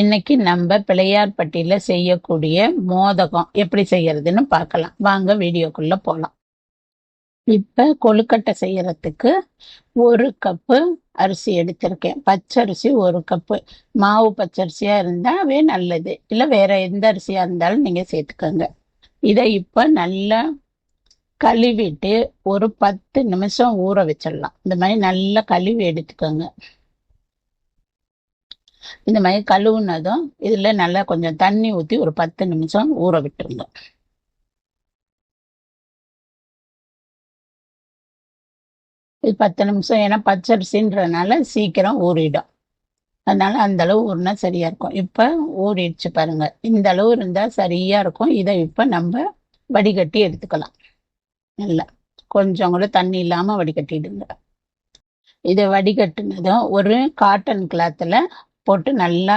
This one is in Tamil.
இன்னைக்கு நம்ம பிள்ளையார்பட்டியில் செய்யக்கூடிய மோதகம் எப்படி செய்யறதுன்னு பார்க்கலாம். வாங்க வீடியோக்குள்ள போகலாம் இப்போ கொழுக்கட்டை செய்யறதுக்கு ஒரு கப்பு அரிசி எடுத்திருக்கேன். பச்சரிசி ஒரு கப்பு மாவு பச்சரிசியாக இருந்தாவே நல்லது. இல்லை வேற எந்த அரிசியாக இருந்தாலும் நீங்கள் சேர்த்துக்கோங்க. இதை இப்போ நல்லா கழுவிட்டு ஒரு பத்து நிமிஷம் ஊற வச்சிடலாம். இந்த மாதிரி நல்லா கழுவி எடுத்துக்கோங்க. இந்த மாதிரி கழுவுனதும் இதில் நல்லா கொஞ்சம் தண்ணி ஊற்றி ஒரு பத்து நிமிஷம் ஊற விட்டுருங்க. இது பத்து நிமிஷம் ஏன்னா பச்சரிசின்றதுனால சீக்கிரம் ஊறிடும். அதனால அந்த அளவு ஊறினா சரியா இருக்கும். இப்போ ஊறிடுச்சு பாருங்க. இந்த அளவு இருந்தால் சரியா இருக்கும். இதை இப்போ நம்ம வடிகட்டி எடுத்துக்கலாம். நல்லா. கொஞ்சம் கூட தண்ணி இல்லாமல் வடிகட்டிடுங்க. இதை வடிகட்டினதும் ஒரு காட்டன் கிளாத்தில் போட்டு நல்லா